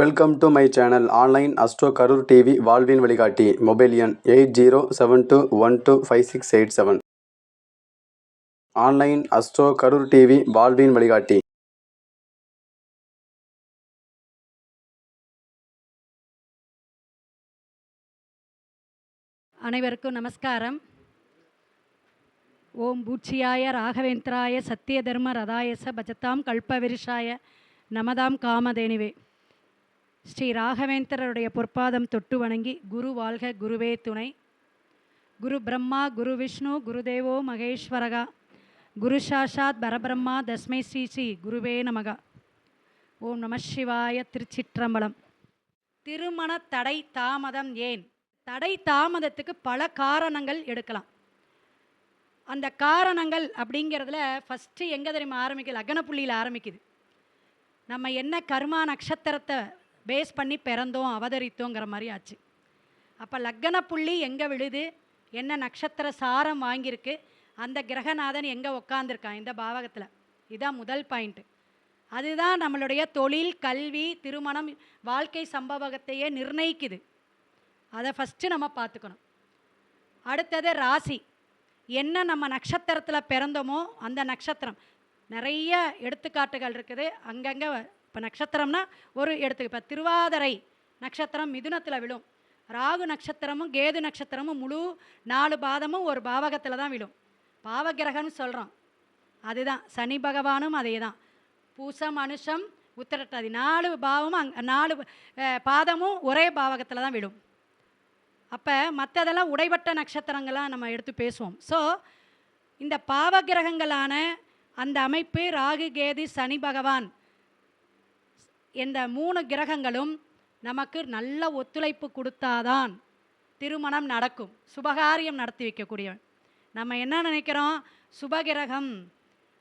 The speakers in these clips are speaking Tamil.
Welcome to my channel online astro Karur TV வாழ்வின் வழிகாட்டி மொபைல் எண் eight zero seven two one two five six eight seven online astro Karur TV வாழ்வின் வழிகாட்டி அனைவருக்கும் நமஸ்காரம். ஓம் பூச்சியாய ராகவேந்திராய சத்திய தர்ம ரதாயச பஜதாம் கல்பவிருஷாய நமதாம் காமதேனிவே. ஸ்ரீ ராகவேந்தரருடைய பொற்பாதம் தொட்டு வணங்கி குரு வாழ்க குருவே துணை. குரு பிரம்மா குரு விஷ்ணு குருதேவோ மகேஸ்வரகா. குரு சாஷாத் பரபிரம்மா தஸ்மை ஸ்ரீ ஸ்ரீ குருவே நமகா. ஓம் நம சிவாய திருச்சிற்றம்பலம். திருமண தடை தாமதம் ஏன்? தடை தாமதத்துக்கு பல காரணங்கள் எடுக்கலாம். அந்த காரணங்கள் அப்படிங்கிறதுல ஃபஸ்ட்டு எங்கே தெரியுமா ஆரம்பிக்குது? லக்ன புள்ளியில் ஆரம்பிக்குது. நம்ம என்ன கர்மா நட்சத்திரத்தை பேஸ் பண்ணி பிறந்தோம் அவதரித்தோங்கிற மாதிரி ஆச்சு. அப்போ லக்ன புள்ளி எங்கே விழுது? என்ன நட்சத்திர சாரம் வாங்கியிருக்கு? அந்த கிரகநாதன் எங்கே உக்காந்துருக்கான்? இந்த பாவகத்தில். இதான் முதல் பாயிண்ட்டு அதுதான் நம்மளுடைய தொழில் கல்வி திருமணம் வாழ்க்கை சம்பவத்தையே நிர்ணயிக்குது. அதை ஃபஸ்ட்டு நம்ம பார்த்துக்கணும். அடுத்தது ராசி. என்ன நம்ம நட்சத்திரத்தில் பிறந்தோமோ அந்த நட்சத்திரம். நிறைய எடுத்துக்காட்டுகள் இருக்குது. அங்கங்கே இப்போ நட்சத்திரம்னா ஒரு இடத்துக்கு இப்போ திருவாதிரை நட்சத்திரம் மிதுனத்தில் விழும். ராகு நட்சத்திரமும் கேது நட்சத்திரமும் முழு நாலு பாதமும் ஒரு பாவகத்தில் தான் விழும். பாவகிரகம்னு சொல்கிறோம் அதுதான். சனி பகவானும் அதே தான் பூசம் அனுஷம் உத்திரட்டாதி நாலு பாவமும் அங் நாலு பாதமும் ஒரே பாவகத்தில் தான் விழும். அப்போ மற்றதெல்லாம் உடைபட்ட நட்சத்திரங்களாக நம்ம எடுத்து பேசுவோம். ஸோ இந்த பாவகிரகங்களான அந்த அமைப்பு ராகு கேது சனி பகவான் இந்த மூணு கிரகங்களும் நமக்கு நல்ல ஒத்துழைப்பு கொடுத்தாதான் திருமணம் நடக்கும். சுபகாரியம் நடத்தி வைக்கக்கூடியவன். நம்ம என்ன நினைக்கிறோம்? சுபகிரகம்.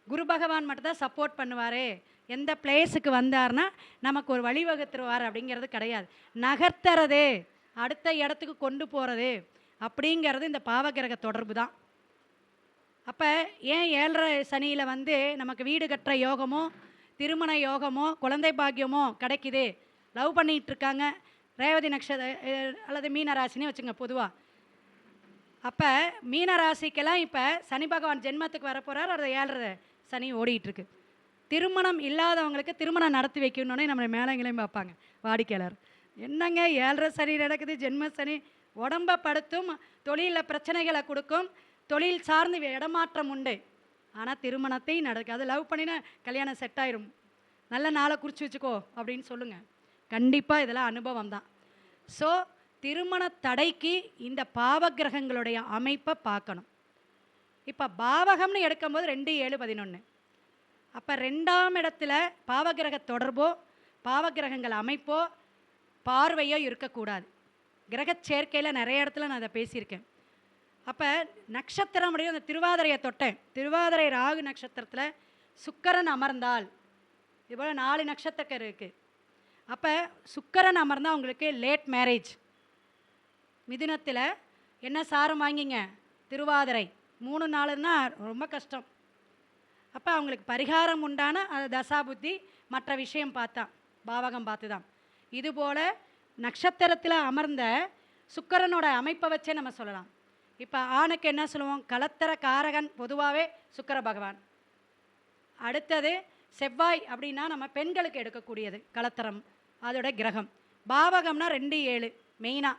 குரு பகவான் மட்டும்தான் சப்போர்ட் பண்ணுவார். எந்த பிளேஸுக்கு வந்தார்னா நமக்கு ஒரு வழிவகுத்துருவார் அப்படிங்கிறது கிடையாது. நகர்த்துறது அடுத்த இடத்துக்கு கொண்டு போகிறது அப்படிங்கிறது இந்த பாவகிரக தொடர்பு தான். அப்போ ஏன் ஏழரை சனியில் வந்து நமக்கு வீடு கட்டுற யோகமும் திருமண யோகமோ குழந்தை பாக்கியமோ கிடைக்குது. லவ் பண்ணிகிட்டு இருக்காங்க ரேவதி நட்சத்திர அல்லது மீன ராசினே வச்சுங்க பொதுவாக அப்போ மீன ராசிக்கெல்லாம் இப்போ சனி பகவான் ஜென்மத்துக்கு வரப்போகிறார் அது ஏழரை சனி ஓடிட்டுருக்கு திருமணம் இல்லாதவங்களுக்கு திருமணம் நடத்தி வைக்கணுன்னே நம்மளை மேலங்களையும் பார்ப்பாங்க வாடிக்கையாளர். என்னங்க ஏழரை சனி நடக்குது ஜென்ம சனி? உடம்பை படுத்தும் தொழிலில் பிரச்சனைகளை கொடுக்கும் தொழில் சார்ந்து இடமாற்றம் உண்டு. ஆனால் திருமணத்தை நடக்காது லவ் பண்ணினா கல்யாணம் செட் ஆயிரும். நல்ல நாளை குறித்து வச்சுக்கோ அப்படின்னு சொல்லுங்கள் கண்டிப்பாக இதெல்லாம் அனுபவம் தான் ஸோ திருமண தடைக்கு இந்த பாவகிரகங்களுடைய அமைப்பை பார்க்கணும். இப்போ பாவகம்னு எடுக்கும்போது ரெண்டு ஏழு பதினொன்று அப்போ ரெண்டாம் இடத்துல பாவகிரக தொடர்போ பாவகிரகங்கள் அமைப்போ பார்வையோ இருக்கக்கூடாது. கிரக சேர்க்கையில் நிறைய இடத்துல நான் அதை பேசியிருக்கேன். அப்போ நட்சத்திரம் அந்த திருவாதிரையை தொட்டேன். திருவாதிரை ராகு நட்சத்திரத்தில் சுக்கரன் அமர்ந்தால் இதுபோல் நாலு நட்சத்திரக்கர் இருக்குது அப்போ சுக்கரன் அமர்ந்தால் உங்களுக்கு லேட் மேரேஜ் மிதினத்தில் என்ன சாரம் வாங்கிங்க? திருவாதிரை. மூணு நாளுன்னா ரொம்ப கஷ்டம். அப்போ அவங்களுக்கு பரிகாரம் உண்டான அது தசாபுத்தி மற்ற விஷயம் பார்த்தான் பாவகம் பார்த்து தான் இதுபோல் நட்சத்திரத்தில் அமர்ந்த சுக்கரனோட அமைப்பை வச்சே நம்ம சொல்லலாம். இப்போ ஆணுக்கு என்ன சொல்லுவோம்? கலத்தர காரகன் பொதுவாகவே சுக்கர பகவான். அடுத்தது செவ்வாய் அப்படின்னா நம்ம பெண்களுக்கு எடுக்கக்கூடியது கலத்தரம் அதோட கிரகம். பாவகம்னா ரெண்டு ஏழு மெயினாக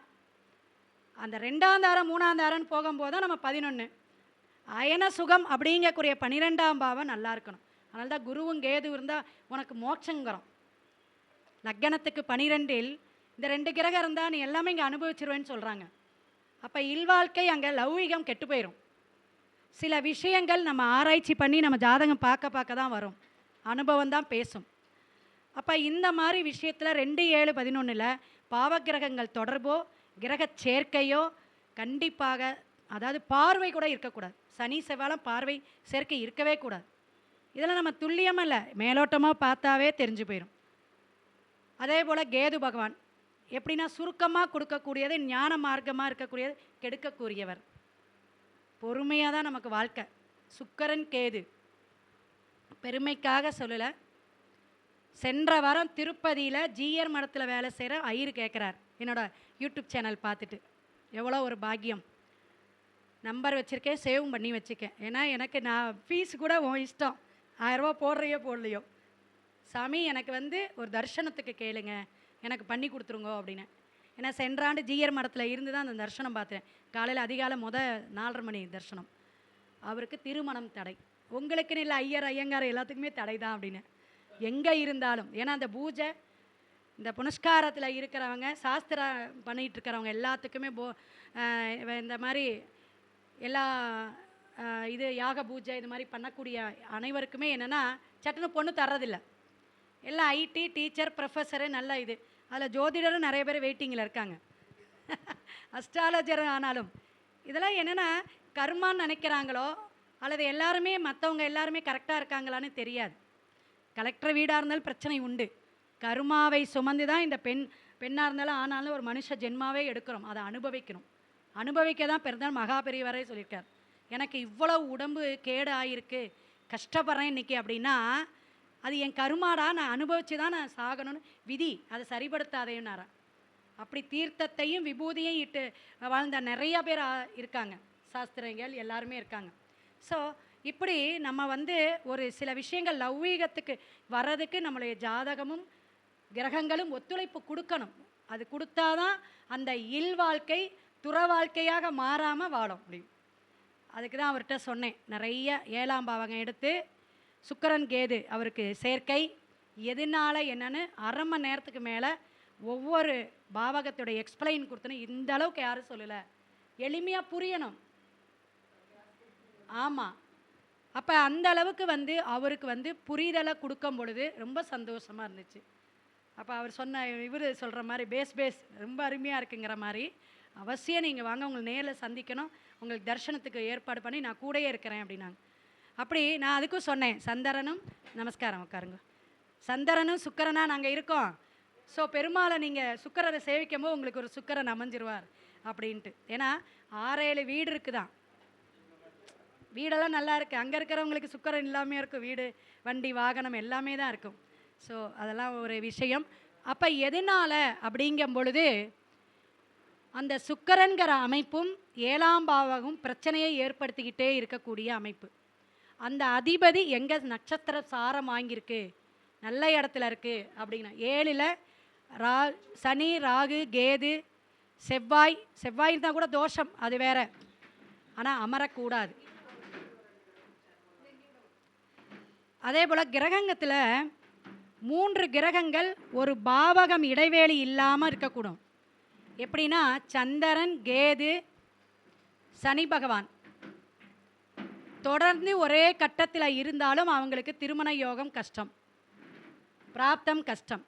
அந்த ரெண்டாம் தாரம் மூணாம் தாரம்னு போகும்போது தான் நம்ம பதினொன்று அயன சுகம் அப்படிங்கக்கூடிய பன்னிரெண்டாம் பாவம் நல்லா இருக்கணும். அதனால தான் குருவும் கேது இருந்தால் உனக்கு மோட்சங்கிறோம். லக்கணத்துக்கு பனிரெண்டில் இந்த ரெண்டு கிரகம் இருந்தால் நீ எல்லாமே இங்கே அனுபவிச்சிருவேன்னு சொல்கிறாங்க அப்போ இல்வாழ்க்கை அங்கே லௌகிகம் கெட்டு போயிடும் சில விஷயங்கள் நம்ம ஆராய்ச்சி பண்ணி நம்ம ஜாதகம் பார்க்க பார்க்க தான் வரும். அனுபவம் தான் பேசும். அப்போ இந்த மாதிரி விஷயத்தில் ரெண்டு ஏழு பதினொன்றில் பாவகிரகங்கள் தொடர்போ கிரக சேர்க்கையோ கண்டிப்பாக அதாவது பார்வை கூட இருக்கக்கூடாது. சனி செவ்வாலம் பார்வை சேர்க்கை இருக்கவே கூடாது. இதெல்லாம் நம்ம துல்லியமாக இல்லை மேலோட்டமாக பார்த்தாவே தெரிஞ்சு போயிடும் அதே போல் கேது பகவான் எப்படின்னா சுருக்கமாக கொடுக்கக்கூடியது ஞான மார்க்கமாக இருக்கக்கூடியது கெடுக்கக்கூடியவர். பொறுமையாக தான் நமக்கு வாழ்க்கை. சுக்கரன் கேது. பெருமைக்காக சொல்லலை. சென்ற வாரம் திருப்பதியில் ஜிஆர் மடத்தில் வேலை செய்கிற ஐயர் கேட்குறார் என்னோடய யூடியூப் சேனல் பார்த்துட்டு. எவ்வளோ ஒரு பாக்கியம். நம்பர் வச்சுருக்கேன் சேவும் பண்ணி வச்சுக்கேன் ஏன்னா எனக்கு நான் ஃபீஸ் கூட உன் இஷ்டம். ஆயிரரூபா போடுறையோ போடலையோ. சாமி எனக்கு வந்து ஒரு தர்ஷனத்துக்கு கேளுங்க. எனக்கு பண்ணி கொடுத்துருங்க அப்படின்னு. ஏன்னா சென்ற ஆண்டு ஜீயர் மடத்தில் இருந்து தான் அந்த தர்ஷனம் பார்த்தேன். காலையில் அதிகாலை முத நாலரை மணி தர்ஷனம். அவருக்கு திருமணம் தடை. உங்களுக்குன்னு இல்லை ஐயர் ஐயங்கார் எல்லாத்துக்குமே தடை தான் அப்படின்னு. எங்கே இருந்தாலும் ஏன்னா அந்த பூஜை இந்த புனஸ்காரத்தில் இருக்கிறவங்க சாஸ்திரம் பண்ணிகிட்டு இருக்கிறவங்க எல்லாத்துக்குமே போ இந்த மாதிரி எல்லா இது யாக பூஜை இது மாதிரி பண்ணக்கூடிய அனைவருக்குமே என்னென்னா சட்டுன்னு பொண்ணு தர்றதில்லை. எல்லாம் ஐடி டீச்சர் ப்ரொஃபஸரு நல்ல இது. அதில் ஜோதிடரும் நிறைய பேர் வெயிட்டிங்கில் இருக்காங்க. அஸ்ட்ராலஜர் ஆனாலும். இதெல்லாம் என்னென்னா கர்மான்னு நினைக்கிறாங்களோ அல்லது எல்லாருமே மற்றவங்க எல்லாருமே கரெக்டாக இருக்காங்களான்னு தெரியாது. கலெக்டர் வீடாக இருந்தாலும் பிரச்சனை உண்டு. கருமாவை சுமந்து தான் இந்த பெண் பெண்ணாக இருந்தாலும் ஆனாலும் ஒரு மனுஷ ஜென்மாவே எடுக்கிறோம். அதை அனுபவிக்கணும். அனுபவிக்க தான் பிறந்தால் மகா பெரியவரே சொல்லியிருக்கார். எனக்கு இவ்வளோ உடம்பு கேடு ஆயிருக்கு. கஷ்டப்படுறேன் இன்னைக்கு அப்படின்னா அது என் கருமாடா நான் அனுபவிச்சு தான் நான் சாகணும்னு விதி. அதை சரிப்படுத்தாதேன்னாரா அப்படி தீர்த்தத்தையும் விபூதியும் இட்டு வாழ்ந்த நிறைய பேர் இருக்காங்க. சாஸ்திரங்கள் எல்லாருமே இருக்காங்க. ஸோ இப்படி நம்ம வந்து ஒரு சில விஷயங்கள் லௌவீகத்துக்கு வர்றதுக்கு நம்மளுடைய ஜாதகமும் கிரகங்களும் ஒத்துழைப்பு கொடுக்கணும். அது கொடுத்தாதான் அந்த இல் வாழ்க்கை துற வாழ்க்கையாக மாறாமல் வாழும். முடியும் அதுக்கு தான் அவர்கிட்ட சொன்னேன். நிறைய ஏழாம் பாவகம் எடுத்து சுக்கரன் கேது அவருக்கு சேர்க்கை. எதனால என்னன்னு அரை மணி நேரத்துக்கு மேலே ஒவ்வொரு பாவகத்தோட எக்ஸ்பிளைன் கொடுத்தனும் இந்த அளவுக்கு யாரும் சொல்லலை. எளிமையாக புரியணும். ஆமாம் அப்போ அந்த அளவுக்கு வந்து அவருக்கு வந்து புரிதலை கொடுக்கும் பொழுது ரொம்ப சந்தோஷமாக இருந்துச்சு. அப்போ அவர் சொன்ன இவர் சொல்கிற மாதிரி பேஸ் பேஸ் ரொம்ப அருமையாக இருக்குங்கிற மாதிரி அவசியம் நீங்கள் வாங்க உங்களை நேரில் சந்திக்கணும். உங்களுக்கு தரிசனத்துக்கு ஏற்பாடு பண்ணி நான் கூடயே இருக்கிறேன் அப்படின்னாங்க. அப்படி நான் அதுக்கும் சொன்னேன் சந்தரனும் நமஸ்காரம் உட்காருங்க. சந்தரனும் சுக்கரனாக நாங்கள் இருக்கோம். ஸோ பெருமாளை நீங்கள் சுக்கரரை சேவிக்கும் போது உங்களுக்கு ஒரு சுக்கரன் அமைஞ்சிருவார் அப்படின்ட்டு. ஏன்னா ஆறேழு வீடு இருக்குதான். வீடெல்லாம் நல்லா இருக்குது அங்கே இருக்கிறவங்களுக்கு சுக்கரன் இல்லாமல் இருக்கும். வீடு வண்டி வாகனம் எல்லாமே தான் இருக்கும். ஸோ அதெல்லாம் ஒரு விஷயம். அப்போ எதனால் அப்படிங்கும் பொழுது அந்த சுக்கரன்கிற அமைப்பும் ஏழாம் பாவகம் பிரச்சனையை ஏற்படுத்திக்கிட்டே இருக்கக்கூடிய அமைப்பு. அந்த அதிபதி எங்கே நட்சத்திர சாரம் வாங்கியிருக்கு? நல்ல இடத்துல இருக்குது அப்படின்னா ஏழில் ரா சனி ராகு கேது செவ்வாய் செவ்வாய் இருந்தால் கூட தோஷம் அது வேற. ஆனால் அமரக்கூடாது. அதே போல் கிரகங்கத்தில் மூன்று கிரகங்கள் ஒரு பாவகம் இடைவேளி இல்லாமல் இருக்கக்கூடும். எப்படின்னா சந்திரன் கேது சனி பகவான். தொடர்ந்து ஒரே கட்டத்தில் இருந்தாலும் அவங்களுக்கு திருமண யோகம் கஷ்டம். பிராப்தம் கஷ்டம்.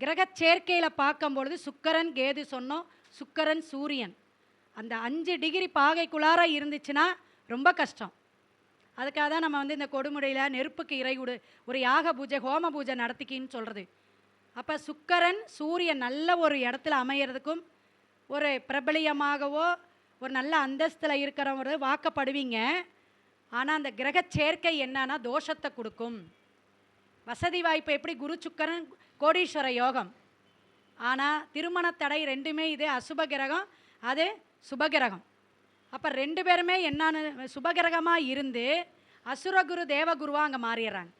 கிரக சேர்க்கையில் பார்க்கும்பொழுது சுக்கரன் கேது சொன்னோம் சுக்கரன் சூரியன். அந்த அஞ்சு டிகிரி பாகைக்குள்ளார இருந்துச்சுன்னா ரொம்ப கஷ்டம். அதுக்காக தான் நம்ம வந்து இந்த கொடுமுடியில் நெருப்புக்கு இறைகுடு ஒரு யாக பூஜை ஹோம பூஜை நடத்திக்கின்னு சொல்கிறது அப்போ சுக்கரன் சூரியன் நல்ல ஒரு இடத்துல அமையிறதுக்கும் ஒரு பிரபலியமாகவோ ஒரு நல்ல அந்தஸ்தில் இருக்கிறவங்க வாக்கப்படுவீங்க. ஆனால் அந்த கிரக சேர்க்கை என்னன்னா தோஷத்தை கொடுக்கும். வசதி வாய்ப்பு எப்படி? குரு சுக்கரன் கோடீஸ்வர யோகம். ஆனால் திருமண தடை ரெண்டுமே இது அசுப கிரகம் அது சுபகிரகம் அப்போ ரெண்டு பேருமே என்னான்னு சுபகிரகமாக இருந்து அசுரகுரு தேவகுருவாக அங்கே மாறிடுறாங்க.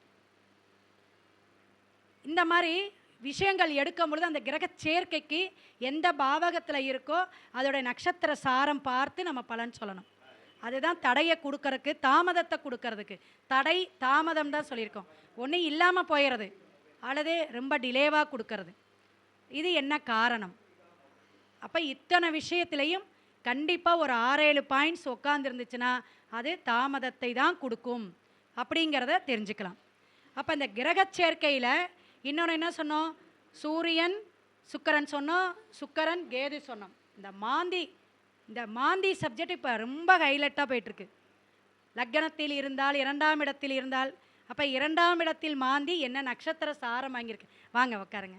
இந்த மாதிரி விஷயங்கள் எடுக்கும் பொழுது அந்த கிரக சேர்க்கைக்கு எந்த பாவகத்தில் இருக்கோ அதோட நட்சத்திர சாரம் பார்த்து நம்ம பலன் சொல்லணும். அதுதான் தடையை கொடுக்கறதுக்கு தாமதத்தை கொடுக்கறதுக்கு. தடை தாமதம் தான் சொல்லியிருக்கோம். ஒன்று இல்லாமல் போயிடுறது அல்லது ரொம்ப டிலேவாக கொடுக்கறது. இது என்ன காரணம்? அப்போ இத்தனை விஷயத்திலையும் கண்டிப்பாக ஒரு ஆறேழு பாயிண்ட்ஸ் உட்காந்துருந்துச்சுன்னா அது தாமதத்தை தான் கொடுக்கும். அப்படிங்கிறத தெரிஞ்சுக்கலாம். அப்போ இந்த கிரக சேர்க்கையில் இன்னொன்று என்ன சொன்னோம்? சூரியன் சுக்கரன் சொன்னோம். சுக்கரன் கேது சொன்னோம். இந்த மாந்தி இந்த மாந்தி சப்ஜெக்ட் இப்போ ரொம்ப ஹைலைட்டாக போயிட்டுருக்கு. லக்னத்தில் இருந்தால் இரண்டாம் இடத்தில் இருந்தால் அப்போ இரண்டாம் இடத்தில் மாந்தி என்ன நட்சத்திர சாரம் வாங்கியிருக்கு? வாங்க உட்காருங்க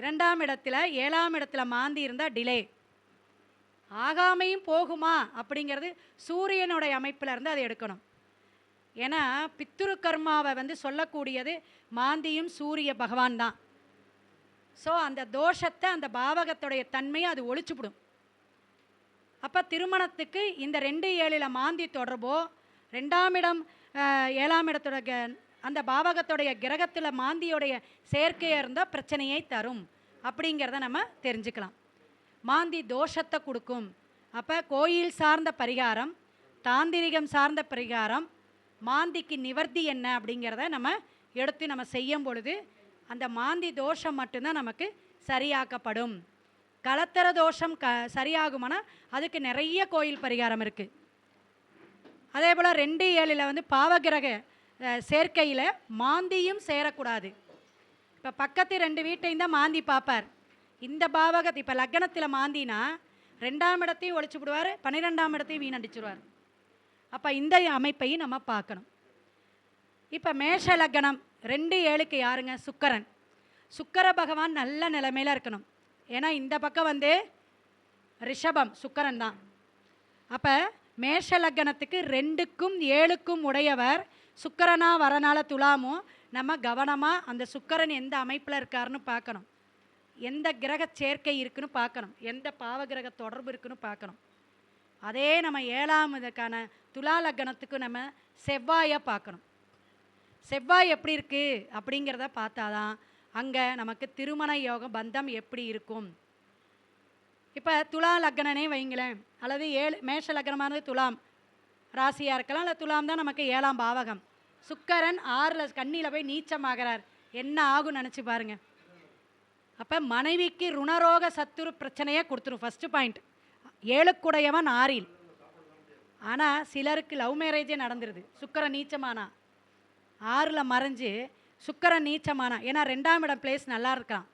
இரண்டாம் இடத்துல ஏழாம் இடத்துல மாந்தி இருந்தால் டிலே ஆகாமையும் போகுமா அப்படிங்கிறது சூரியனுடைய அமைப்பில் இருந்து அதை எடுக்கணும். ஏன்னா பித்துரு கர்மாவை வந்து சொல்லக்கூடியது மாந்தியும் சூரிய பகவான் தான். ஸோ அந்த தோஷத்தை அந்த பாவகத்துடைய தன்மையை அது ஒழிச்சுவிடும் அப்போ திருமணத்துக்கு இந்த ரெண்டு ஏழில் மாந்தி தொடர்போ ரெண்டாம் இடம் ஏழாம் இடத்தோட க- அந்த பாவகத்துடைய கிரகத்தில் மாந்தியோடைய செயற்கையாக இருந்தால் பிரச்சனையை தரும். அப்படிங்கிறத நம்ம தெரிஞ்சுக்கலாம். மாந்தி தோஷத்தை கொடுக்கும். அப்போ கோயில் சார்ந்த பரிகாரம் தாந்திரிகம் சார்ந்த பரிகாரம் மாந்திக்கு நிவர்த்தி என்ன அப்படிங்கிறத நம்ம எடுத்து நம்ம செய்யும் பொழுது அந்த மாந்தி தோஷம் மட்டும்தான் நமக்கு சரியாக்கப்படும். கலத்தர தோஷம் க சரியாகுமானா அதுக்கு நிறைய கோயில் பரிகாரம் இருக்குது அதே போல் ரெண்டு ஏழில் வந்து பாவகிரக சேர்க்கையில் மாந்தியும் சேரக்கூடாது. இப்போ பக்கத்து ரெண்டு வீட்டையும் தான் மாந்தி பார்ப்பார் இந்த பாவகத்தை இப்போ லக்னத்தில் மாந்தினா ரெண்டாம் இடத்தையும் ஒழிச்சு விடுவார் பன்னிரெண்டாம் இடத்தையும் வீணடிச்சிருவார். அப்போ இந்த அமைப்பையும் நம்ம பார்க்கணும். இப்போ மேஷ லக்னம் ரெண்டு ஏழுக்கு யாருங்க? சுக்கரன். சுக்கர பகவான் நல்ல நிலைமையில் இருக்கணும். ஏன்னா இந்த பக்கம் வந்து ரிஷபம் சுக்கரன் தான். அப்போ மேஷ லக்னத்துக்கு ரெண்டுக்கும் ஏழுக்கும் உடையவர் சுக்கரனா வரனால துலாமும் நம்ம கவனமாக அந்த சுக்கரன் எந்த அமைப்பில் இருக்காருன்னு பார்க்கணும். எந்த கிரக சேர்க்கை இருக்குன்னு பார்க்கணும். எந்த பாவ கிரக தொடர்பு இருக்குன்னு பார்க்கணும். அதே நம்ம ஏழாம் இதுக்கான துலா லக்னத்துக்கு நம்ம செவ்வாயை பார்க்கணும். செவ்வாய் எப்படி இருக்குது அப்படிங்கிறத பார்த்தாதான் அங்கே நமக்கு திருமண யோகம் பந்தம் எப்படி இருக்கும்? இப்போ துலா லக்னனே வைங்களேன் அல்லது ஏழு மேஷ லக்னமானது துலாம் ராசியாக இருக்கலாம். இல்லை துலாம் தான் நமக்கு ஏழாம் பாவகம். சுக்கரன் ஆறில் கண்ணியில் போய் நீச்சமாகிறார். என்ன ஆகும் நினச்சி பாருங்கள் அப்போ மனைவிக்கு ருணரோக சத்துரு பிரச்சனையே கொடுத்துரும். ஃபஸ்ட்டு பாயிண்ட் ஏழுக்குடையவன் ஆறில். ஆனால் சிலருக்கு லவ் மேரேஜே நடந்துருது. சுக்கரன் நீச்சமானா. ஆறில் மறைஞ்சு சுக்கரன் நீச்சமானா ஏன்னா ரெண்டாம் இடம் பிளேஸ் நல்லா இருக்கலாம்.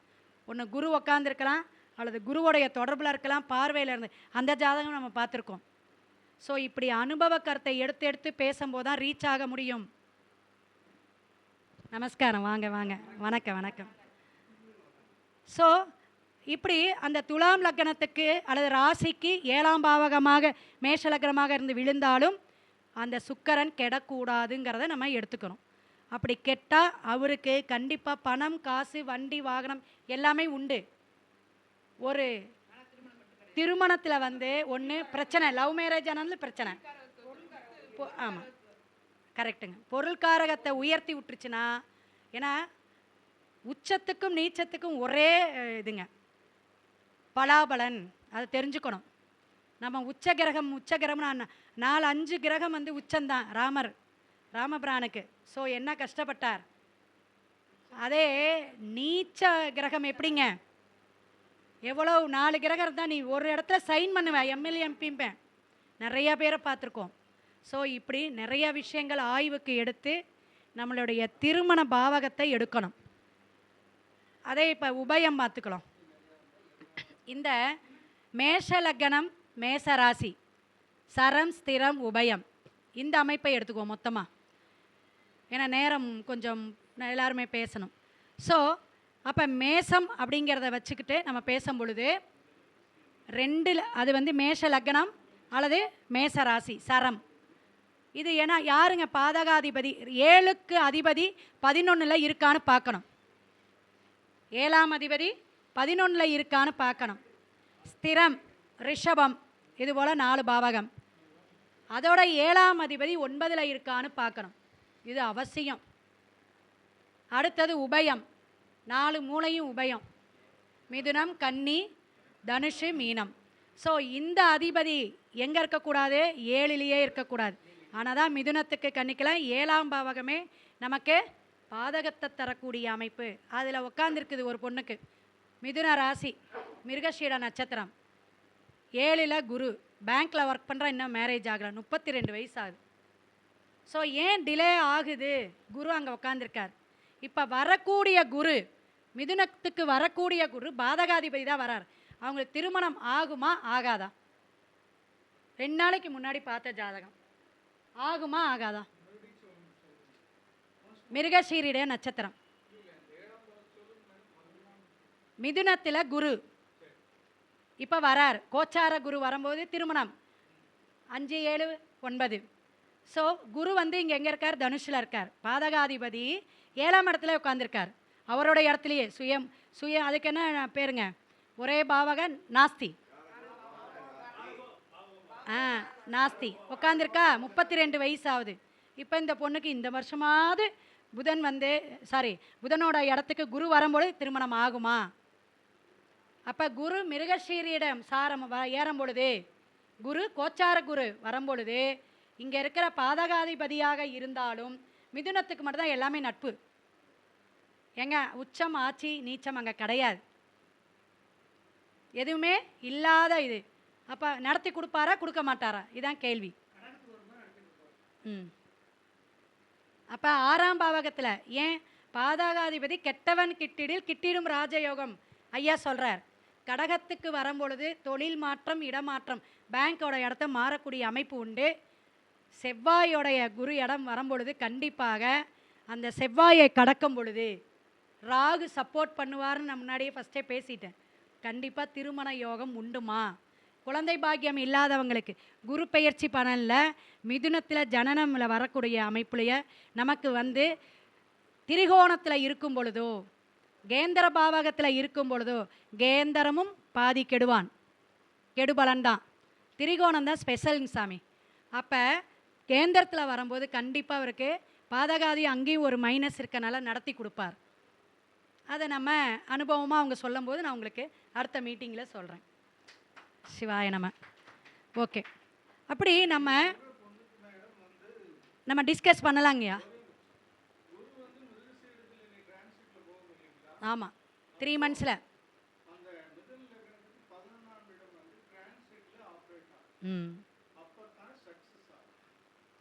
ஒன்று குரு உக்காந்துருக்கலாம் அல்லது குருவோடைய தொடர்பில் இருக்கலாம் பார்வையில் இருந்து. அந்த ஜாதகம் நம்ம பார்த்துருக்கோம். ஸோ இப்படி அனுபவ கருத்தை எடுத்து எடுத்து பேசும்போது தான் ரீச் ஆக முடியும். நமஸ்காரம். வாங்க வாங்க. வணக்கம் வணக்கம். ஸோ இப்படி அந்த துலாம் லக்னத்துக்கு அல்லது ராசிக்கு ஏழாம் பாவகமாக மேஷ லக்னமாக இருந்து விழுந்தாலும் அந்த சுக்கரன் கெடக்கூடாதுங்கிறத நம்ம எடுத்துக்கணும். அப்படி கெட்டால் அவருக்கு கண்டிப்பாக பணம் காசு வண்டி வாகனம் எல்லாமே உண்டு. ஒரு திருமணத்தில் வந்து ஒன்று பிரச்சனை லவ் மேரேஜ் ஆனாலும் பிரச்சனை. ஆமாம் கரெக்டுங்க பொருள்காரகத்தை உயர்த்தி விட்டுருச்சுன்னா ஏன்னா உச்சத்துக்கும் நீச்சத்துக்கும் ஒரே இதுங்க. பலாபலன். அதை தெரிஞ்சுக்கணும். நம்ம உச்ச கிரகம் உச்ச கிரகம்னா நான் நாலு அஞ்சு கிரகம் வந்து உச்சந்தான் ராமர். ராமபிரானுக்கு. ஸோ என்ன கஷ்டப்பட்டார்? அதே நீச்ச கிரகம் எப்படிங்க? எவ்வளோ நாலு கிரகம் இருந்தால் நீ ஒரு இடத்துல சைன் பண்ணுவேன் எம்எல்ஏ எம்பிம்பேன் நிறையா பேரை பார்த்துருக்கோம். ஸோ இப்படி நிறைய விஷயங்கள் ஆய்வுக்கு எடுத்து நம்மளுடைய திருமண பாவகத்தை எடுக்கணும். அதே இப்போ உபயம் பார்த்துக்கலாம். இந்த மேஷ லக்னம் மேஷ ராசி சரம் ஸ்திரம் உபயம். இந்த அமைப்பை எடுத்துக்குவோம் மொத்தமாக ஏன்னா நேரம் கொஞ்சம் எல்லாருமே பேசணும். ஸோ அப்போ மேசம் அப்படிங்கிறத வச்சுக்கிட்டு நம்ம பேசும் பொழுது ரெண்டில் அது வந்து மேஷ லக்னம் அல்லது மேச ராசி சரம். இது ஏன்னா யாருங்க பாதகாதிபதி? ஏழுக்கு அதிபதி பதினொன்றில் இருக்கான்னு பார்க்கணும். ஏழாம் அதிபதி பதினொன்றில் இருக்கான்னு பார்க்கணும். ஸ்திரம் ரிஷபம் இது போல் நாலு பாவகம். அதோட ஏழாம் அதிபதி ஒன்பதில் இருக்கான்னு பார்க்கணும். இது அவசியம். அடுத்தது உபயம். நாலு மூளையும் உபயம். மிதுனம் கன்னி தனுஷு மீனம். ஸோ இந்த அதிபதி எங்கே இருக்கக்கூடாது? ஏழிலேயே இருக்கக்கூடாது. ஆனால் தான் மிதுனத்துக்கு கண்ணிக்கலாம் ஏழாம் பாவகமே நமக்கு பாதகத்தை தரக்கூடிய அமைப்பு. அதில் உட்காந்துருக்குது ஒரு பொண்ணுக்கு. மிதுன ராசி மிருகஷீட நட்சத்திரம். ஏழில் குரு. பேங்க்கில் ஒர்க் பண்ணுற இன்னும் மேரேஜ் ஆகலை. முப்பத்தி ரெண்டு வயசு ஆகுது. ஸோ ஏன் டிலே ஆகுது? குரு அங்கே உட்காந்துருக்கார் இப்போ வரக்கூடிய குரு மிதுனத்துக்கு வரக்கூடிய குரு பாதகாதிபதி தான் வரார். அவங்களுக்கு திருமணம் ஆகுமா? ஆகாதா? ரெண்டு நாளைக்கு முன்னாடி பார்த்த ஜாதகம். ஆகுமா? ஆகாதா? மிருகஷீரிடைய நட்சத்திரம். மிதுனத்தில் குரு. இப்போ வரார். கோச்சார குரு வரும்போது திருமணம். அஞ்சு ஏழு ஒன்பது. ஸோ குரு வந்து இங்கே எங்கே இருக்கார்? தனுஷில் இருக்கார். பாதகாதிபதி ஏழாம் இடத்துல உட்காந்துருக்கார் அவரோட இடத்துலையே சுயம் சுய அதுக்கு என்ன பேருங்க? ஒரே பாவக நாஸ்தி. ஆ நாஸ்தி. உட்காந்துருக்கா முப்பத்தி ரெண்டு வயசு ஆகுது இப்போ இந்த பொண்ணுக்கு இந்த வருஷமாவது புதன் வந்து சாரி புதனோட இடத்துக்கு குரு வரும்பொழுது திருமணம் ஆகுமா? அப்போ குரு மிருகஷீரியிடம் சாரம் வ ஏறும் பொழுது குரு கோச்சார குரு வரும்பொழுது இங்கே இருக்கிற பாதகாதிபதியாக இருந்தாலும் மிதுனத்துக்கு மட்டும்தான் எல்லாமே நட்பு. ஏங்க உச்சம் ஆட்சி நீச்சம் அங்கே கிடையாது. எதுவுமே இல்லாத இது. அப்போ நடத்தி கொடுப்பாரா கொடுக்க மாட்டாரா? இதுதான் கேள்வி. ம். அப்போ ஆறாம் பாவகத்தில் ஏன் பாதகாதிபதி கெட்டவன் கிட்டிடில் கிட்டிடும் ராஜயோகம்? ஐயா சொல்கிறார் கடகத்துக்கு வரும்பொழுது தொழில் மாற்றம் இடமாற்றம் பேங்க்கோட இடத்த மாறக்கூடிய அமைப்பு உண்டு. செவ்வாயோடைய குரு இடம் வரும்பொழுது கண்டிப்பாக அந்த செவ்வாயை கடக்கும் பொழுது ராகு சப்போர்ட் பண்ணுவார்னு நான் முன்னாடியே ஃபஸ்ட்டே பேசிட்டேன். கண்டிப்பாக திருமண யோகம் உண்டுமா? குழந்தை பாக்கியம் இல்லாதவங்களுக்கு குரு பெயர்ச்சி பலனில் மிதுனத்தில் ஜனனமில் வரக்கூடிய அமைப்புலைய நமக்கு வந்து திரிகோணத்தில் இருக்கும் பொழுதோ கேந்திர பாவகத்தில் இருக்கும் பொழுதோ கேந்திரமும் பாதி கெடுவான். கெடுபலன் தான் திரிகோணம் தான் ஸ்பெஷலுங்க சாமி. அப்போ கேந்திரத்தில் வரும்போது கண்டிப்பாக அவருக்கு பாதகாதி அங்கேயும் ஒரு மைனஸ் இருக்கனால நடத்தி கொடுப்பார். அதை நம்ம அனுபவமாக அவங்க சொல்லும்போது நான் உங்களுக்கு அடுத்த மீட்டிங்கில் சொல்கிறேன் சிவாய நம. ஓகே அப்படி நம்ம நம்ம டிஸ்கஸ் பண்ணலாங்கய்யா ஆமாம் த்ரீ மந்த்ஸில் ம்.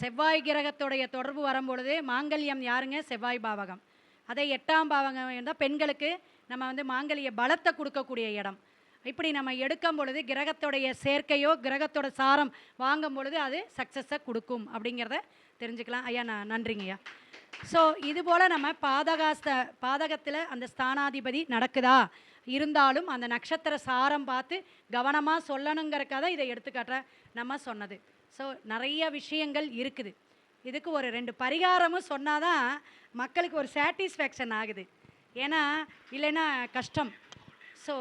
செவ்வாய் கிரகத்துடைய தொடர்பு வரும்பொழுது மாங்கல்யம் யாருங்க? செவ்வாய் பாவகம். அதே எட்டாம் பாவகம் இருந்தால் பெண்களுக்கு நம்ம வந்து மாங்கல்ய பலத்தை கொடுக்கக்கூடிய இடம். இப்படி நம்ம எடுக்கும் பொழுது கிரகத்துடைய சேர்க்கையோ கிரகத்தோட சாரம் வாங்கும் பொழுது அது சக்ஸஸை கொடுக்கும் அப்படிங்கிறத தெரிஞ்சுக்கலாம். ஐயா நான் நன்றிங்க ஐயா. ஸோ இது போல் நம்ம பாதகாஸ்த பாதகத்தில் அந்த ஸ்தானாதிபதி நடக்குதா? இருந்தாலும் அந்த நட்சத்திர சாரம் பார்த்து கவனமாக சொல்லணுங்கிறக்காக தான் இதை எடுத்துக்காட்ட நம்ம சொன்னது. ஸோ நிறைய விஷயங்கள் இருக்குது. இதுக்கு ஒரு ரெண்டு பரிகாரமும் சொன்னால் தான் மக்களுக்கு ஒரு சாட்டிஸ்ஃபேக்ஷன் ஆகுது. ஏன்னா இல்லைன்னா கஷ்டம். ஸோ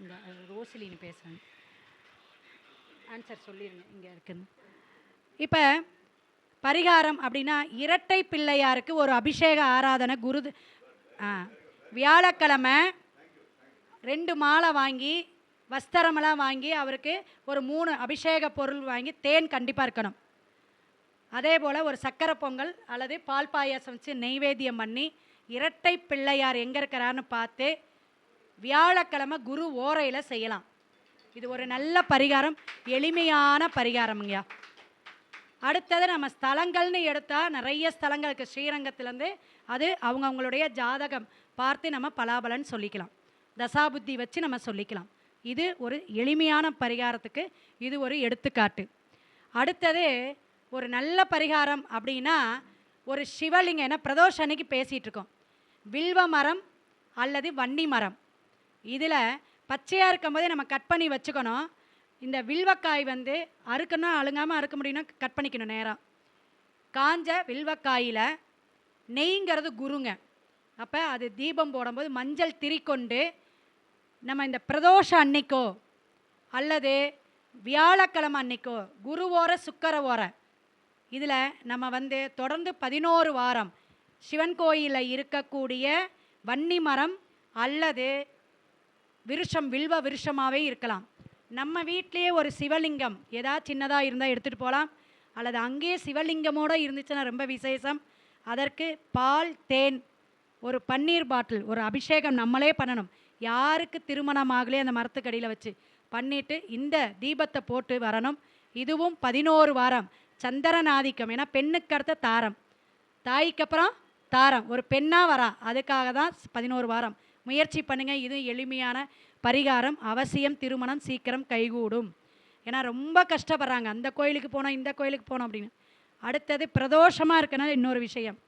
இந்த ரோசிலின்னு பேசுகிறேன் ஆன்சர் சொல்லிடுங்க இங்கே இருக்குன்னு. இப்போ பரிகாரம் அப்படின்னா இரட்டை பிள்ளையாருக்கு ஒரு அபிஷேக ஆராதனை குரு வியாழக்கிழமை ரெண்டு மாலை வாங்கி வஸ்திரமெல்லாம் வாங்கி அவருக்கு ஒரு மூணு அபிஷேக பொருள் வாங்கி தேன் கண்டிப்பாக இருக்கணும். அதே போல் ஒரு சக்கரை பொங்கல் அல்லது பால் பாயாசம் வச்சு நெய்வேத்தியம் பண்ணி இரட்டை பிள்ளையார் எங்கே இருக்கிறான்னு பார்த்து வியாழக்கிழமை குரு ஓரையில் செய்யலாம். இது ஒரு நல்ல பரிகாரம் எளிமையான பரிகாரம்ங்கய்யா அடுத்தது நம்ம ஸ்தலங்கள்னு எடுத்தால் நிறைய ஸ்தலங்களுக்கு ஸ்ரீரங்கத்துலேருந்து அது அவங்கவுங்களுடைய ஜாதகம் பார்த்து நம்ம பலாபலன் சொல்லிக்கலாம். தசாபுத்தி வச்சு நம்ம சொல்லிக்கலாம். இது ஒரு எளிமையான பரிகாரத்துக்கு இது ஒரு எடுத்துக்காட்டு. அடுத்தது ஒரு நல்ல பரிகாரம் அப்படின்னா ஒரு சிவலிங்கம் ஏன்னா பிரதோஷ அன்னைக்கு பேசிகிட்டு இருக்கோம். வில்வ மரம் அல்லது வன்னி மரம். இதில் பச்சையாக இருக்கும் போதே நம்ம கட் பண்ணி வச்சுக்கணும். இந்த வில்வக்காய் வந்து அறுக்கணும் அழுங்காமல் அறுக்க முடியும்னா கட் பண்ணிக்கணும் நேரம் காஞ்ச வில்வக்காயில் நெய்ங்கிறது குருங்க. அப்போ அது தீபம் போடும்போது மஞ்சள் திரிக்கொண்டு நம்ம இந்த பிரதோஷ அன்னைக்கோ அல்லது வியாழக்கிழமை அன்னைக்கோ குரு ஓர சுக்கர ஓர இதில் நம்ம வந்து தொடர்ந்து பதினோரு வாரம் சிவன் கோயிலில் இருக்கக்கூடிய வன்னி மரம் அல்லது விருஷம் வில்வ விருஷமாகவே இருக்கலாம். நம்ம வீட்லேயே ஒரு சிவலிங்கம் ஏதாவது சின்னதாக இருந்தால் எடுத்துகிட்டு போகலாம் அல்லது அங்கேயே சிவலிங்கமோடு இருந்துச்சுன்னா ரொம்ப விசேஷம். அதற்கு பால் தேன் ஒரு பன்னீர் பாட்டில் ஒரு அபிஷேகம் நம்மளே பண்ணணும். யாருக்கு திருமணம் ஆகலையே அந்த மரத்துக்கடியில் வச்சு? பண்ணிட்டு இந்த தீபத்தை போட்டு வரணும். இதுவும் பதினோரு வாரம். சந்திரநாதிக்கம் ஏன்னா பெண்ணுக்கு அடுத்த தாரம். தாய்க்கு அப்புறம் தாரம். ஒரு பெண்ணாக வரா. அதுக்காக தான் பதினோரு வாரம். முயற்சி பண்ணுங்கள் இது எளிமையான பரிகாரம். அவசியம் திருமணம் சீக்கிரம் கைகூடும். ஏன்னா ரொம்ப கஷ்டப்படுறாங்க. அந்த கோயிலுக்கு போனோம் இந்த கோயிலுக்கு போனோம் அப்படின்னு. அடுத்தது பிரதோஷமாக இருக்கனால இன்னொரு விஷயம்.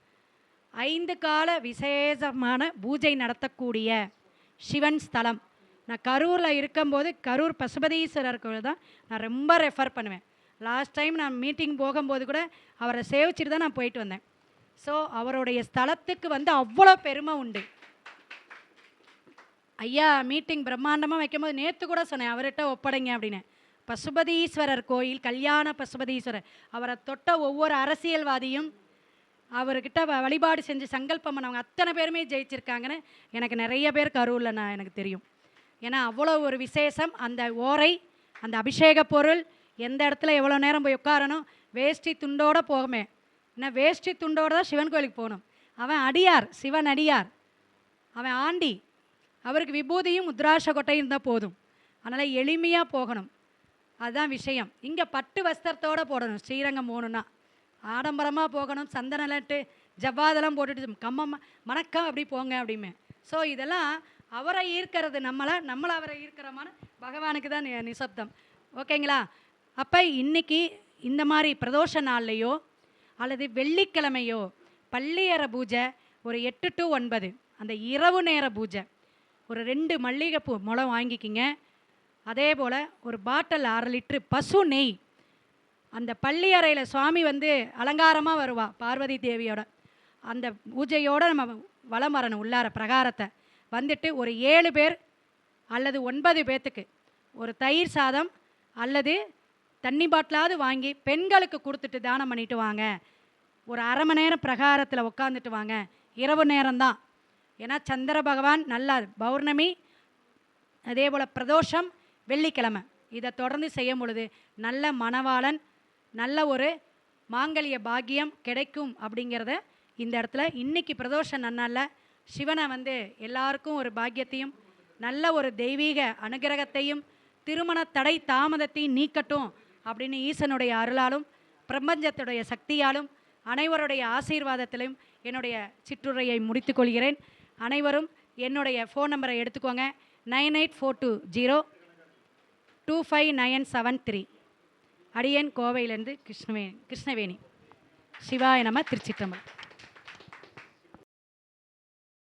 ஐந்து கால விசேஷமான பூஜை நடத்தக்கூடிய சிவன் ஸ்தலம். நான் கரூரில் இருக்கும்போது கரூர் பசுபதீஸ்வரர் கோயில் தான் நான் ரொம்ப ரெஃபர் பண்ணுவேன். லாஸ்ட் டைம் நான் மீட்டிங் போகும்போது கூட அவரை சேவிச்சுட்டு தான் நான் போயிட்டு வந்தேன். ஸோ அவருடைய ஸ்தலத்துக்கு வந்து அவ்வளோ பெருமை உண்டு. ஐயா மீட்டிங் பிரம்மாண்டமாக வைக்கும்போது நேற்று கூட சொன்னேன் அவர்கிட்ட ஒப்படைங்க அப்படின்னு. பசுபதீஸ்வரர் கோயில் கல்யாண பசுபதீஸ்வரர். அவரை தொட்ட ஒவ்வொரு அரசியல்வாதியும் அவர்கிட்ட வ- வழிபாடு செஞ்சு சங்கல்பம் பண்ணவங்க அத்தனை பேருமே ஜெயிச்சிருக்காங்கன்னு எனக்கு நிறைய பேர் கரூரில் நான் எனக்கு தெரியும். ஏன்னா அவ்வளோ ஒரு விசேஷம் அந்த ஓரை அந்த அபிஷேக பொருள் எந்த இடத்துல எவ்வளோ நேரம் போய் உட்காரணும் வேஷ்டி துண்டோடு போகமே. ஏன்னா வேஷ்டி துண்டோடு தான் சிவன் கோயிலுக்கு போகணும். அவன் அடியார் சிவன் அடியார். அவன் ஆண்டி. அவருக்கு விபூதியும் முத்ராஷ கொட்டையும் இருந்தால் போதும். அதனால் எளிமையாக போகணும். அதுதான் விஷயம். இங்கே பட்டு வஸ்திரத்தோடு போடணும். ஸ்ரீரங்கம் போகணுன்னா ஆடம்பரமாக போகணும் சந்தனலட்டு ஜவ்வாதெல்லாம் போட்டுட்டு கம்மம் மணக்கம் அப்படி போங்க அப்படிமே. ஸோ இதெல்லாம் அவரை ஈர்க்கிறது நம்மளை நம்மளை அவரை ஈர்க்கிறமான பகவானுக்கு தான் நிசப்தம். ஓகேங்களா? அப்போ இன்றைக்கி இந்த மாதிரி பிரதோஷ நாள்லையோ அல்லது வெள்ளிக்கிழமையோ பள்ளியற பூஜை ஒரு எட்டு டு ஒன்பது அந்த இரவு நேர பூஜை ஒரு ரெண்டு மல்லிகைப்பூ முளம் வாங்கிக்கிங்க. அதே போல் ஒரு பாட்டில் அரை லிட்ரு பசு நெய் அந்த பள்ளி அறையில் சுவாமி வந்து அலங்காரமாக வருவா பார்வதி தேவியோட. அந்த பூஜையோட நம்ம வலம் வரணும் உள்ளார பிரகாரத்தை. வந்துட்டு ஒரு ஏழு பேர் அல்லது ஒன்பது பேர்த்துக்கு ஒரு தயிர் சாதம் அல்லது தண்ணி பாட்டிலாவது வாங்கி பெண்களுக்கு கொடுத்துட்டு தானம் பண்ணிட்டு வாங்க. ஒரு அரை மணி நேரம் பிரகாரத்தில் உட்காந்துட்டு வாங்க. இரவு நேரம்தான். ஏன்னா சந்திர பகவான் நல்லா பௌர்ணமி அதே போல் பிரதோஷம் வெள்ளிக்கிழமை. இதை தொடர்ந்து செய்யும் பொழுது நல்ல மணவாளன் நல்ல ஒரு மாங்கல்ய பாக்கியம் கிடைக்கும் அப்படிங்கிறத இந்த இடத்துல இன்னைக்கு பிரதோஷ நன்னாளில் சிவனை வந்து எல்லாருக்கும் ஒரு பாக்கியத்தையும் நல்ல ஒரு தெய்வீக அனுகிரகத்தையும் திருமண தடை தாமதத்தையும் நீக்கட்டும் அப்படின்னு ஈசனுடைய அருளாலும் பிரபஞ்சத்துடைய சக்தியாலும் அனைவருடைய ஆசீர்வாதத்திலும் என்னுடைய சிற்றுரையை முடித்துக்கொள்கிறேன் அனைவரும் என்னுடைய ஃபோன் நம்பரை எடுத்துக்கோங்க. Nine eight four two zero two five nine seven three. அடியன் கோவையிலேருந்து கிருஷ்ணவேணி கிருஷ்ணவேணி. சிவாய நம திருச்சிட்டம்பலம்